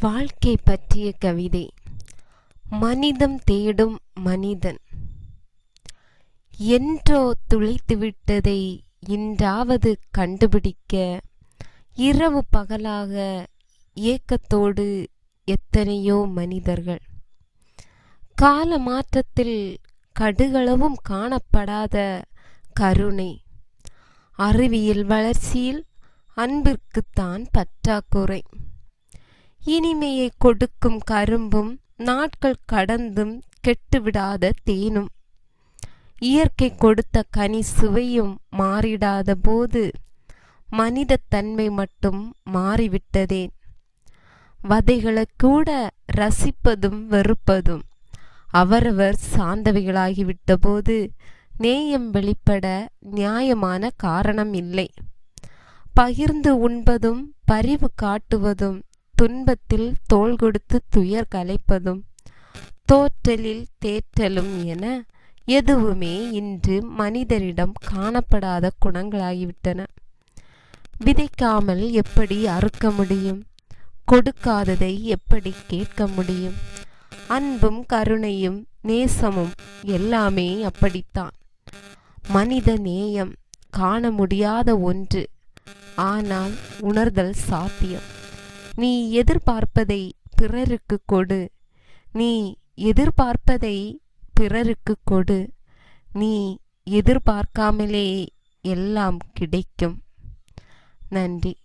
வாழ்க்கை பற்றிய கவிதை. மனிதம் தேடும் மனிதன். என்றோ துளைத்துவிட்டதை இன்றாவது கண்டுபிடிக்க இரவு பகலாக ஏக்கத்தோடு எத்தனையோ மனிதர்கள். கால மாற்றத்தில் கடுகளவும் காணப்படாத கருணை. அறிவியல் வளர்ச்சியில் அன்பிற்குத்தான் பற்றாக்குறை. இனிமையை கொடுக்கும் கரும்பும் நாட்கள் கடந்தும் கெட்டுவிடாத தேனும். இயற்கை கொடுத்த கனி சுவையும் மாறிடாத போது மனித தன்மை மட்டும் மாறிவிட்டதேன் வதைகளை கூட ரசிப்பதும் வெறுப்பதும் அவரவர் சார்ந்தவைகளாகிவிட்ட போது நேயம் வெளிப்பட நியாயமான காரணம் இல்லை. பகிர்ந்து உண்பதும் பரிவு காட்டுவதும் துன்பத்தில் தோள் கொடுத்து துயர் கலைப்பதும் தோற்றலில் தேற்றலும் என எதுவுமே இன்று மனிதரிடம் காணப்படாத குணங்களாகிவிட்டன. விதைக்காமல் எப்படி அறுக்க முடியும்? கொடுக்காததை எப்படி கேட்க முடியும்? அன்பும் கருணையும் நேசமும் எல்லாமே அப்படித்தான். மனித நேயம் காண முடியாத ஒன்று ஆனால் உணர்தல் சாத்தியம். நீ எதிர்பார்ப்பதை பிறருக்கு கொடு. நீ எதிர்பார்ப்பதை பிறருக்கு கொடு. நீ எதிர்பார்க்காமலே எல்லாம் கிடைக்கும். நன்றி.